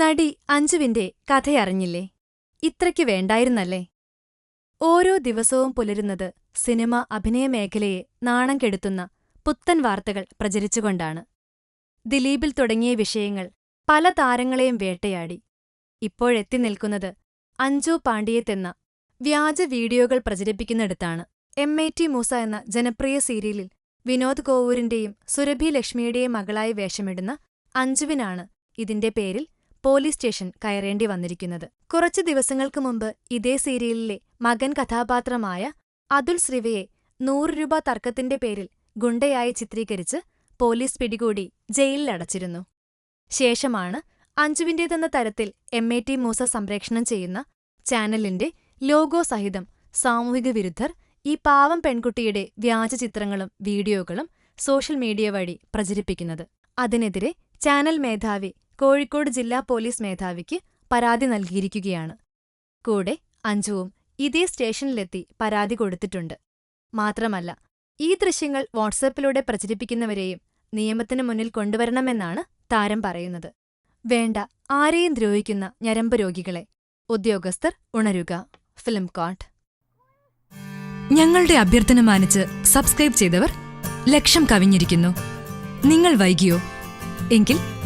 നടി അഞ്ജുവിന്റെ കഥയറിഞ്ഞില്ലേ? ഇത്രയ്ക്ക് വേണ്ടായിരുന്നല്ലേ? ഓരോ ദിവസവും പുലരുന്നത് സിനിമ അഭിനയമേഖലയെ നാണം കെടുത്തുന്ന പുത്തൻ വാർത്തകൾ പ്രചരിച്ചുകൊണ്ടാണ്. ദിലീപിൽ തുടങ്ങിയ വിഷയങ്ങൾ പല താരങ്ങളെയും വേട്ടയാടി. ഇപ്പോഴെത്തി നിൽക്കുന്നത് അഞ്ജു പാണ്ഡിയത്തെന്ന വ്യാജ വീഡിയോകൾ പ്രചരിപ്പിക്കുന്നിടത്താണ്. എം എ ടി മൂസ എന്ന ജനപ്രിയ സീരിയലിൽ വിനോദ് കോവൂരിന്റെയും സുരഭി ലക്ഷ്മിയുടെയും മകളായി വേഷമിടുന്ന അഞ്ജുവിനാണ് ഇതിന്റെ പേരിൽ പോലീസ് സ്റ്റേഷൻ കയറേണ്ടി വന്നിരിക്കുന്നത്. കുറച്ചു ദിവസങ്ങൾക്ക് മുമ്പ് ഇതേ സീരിയലിലെ മകൻ കഥാപാത്രമായ അതുൽ ശ്രിവയെ നൂറ് രൂപ തർക്കത്തിന്റെ പേരിൽ ഗുണ്ടയായി ചിത്രീകരിച്ച് പോലീസ് പിടികൂടി ജയിലിലടച്ചിരുന്നു. ശേഷമാണ് അഞ്ജുവിന്റേതെന്ന തരത്തിൽ എം എ ടി മൂസ സംപ്രേക്ഷണം ചെയ്യുന്ന ചാനലിന്റെ ലോഗോ സഹിതം സാമൂഹിക വിരുദ്ധർ ഈ പാവം പെൺകുട്ടിയുടെ വ്യാജ ചിത്രങ്ങളും വീഡിയോകളും സോഷ്യൽ മീഡിയ വഴി പ്രചരിപ്പിക്കുന്നത്. അതിനെതിരെ ചാനൽ മേധാവി കോഴിക്കോട് ജില്ലാ പോലീസ് മേധാവിക്ക് പരാതി നൽകിയിരിക്കുകയാണ്. കൂടെ അഞ്ജുവും ഇതേ സ്റ്റേഷനിലെത്തി പരാതി കൊടുത്തിട്ടുണ്ട്. മാത്രമല്ല ഈ ദൃശ്യങ്ങൾ വാട്സാപ്പിലൂടെ പ്രചരിപ്പിക്കുന്നവരെയും നിയമത്തിനു മുന്നിൽ കൊണ്ടുവരണമെന്നാണ് താരം പറയുന്നത്. വേണ്ട ആരെയും ദ്രോഹിക്കുന്ന ഞരമ്പ് രോഗികളെ. ഉദ്യോഗസ്ഥർ ഉണരുക. ഫിലിം കോട്ട് ഞങ്ങളുടെ അഭ്യർത്ഥന മാനിച്ച് സബ്സ്ക്രൈബ് ചെയ്തവർ ലക്ഷം കവിഞ്ഞിരിക്കുന്നു. നിങ്ങൾ വൈകിയോ? എങ്കിൽ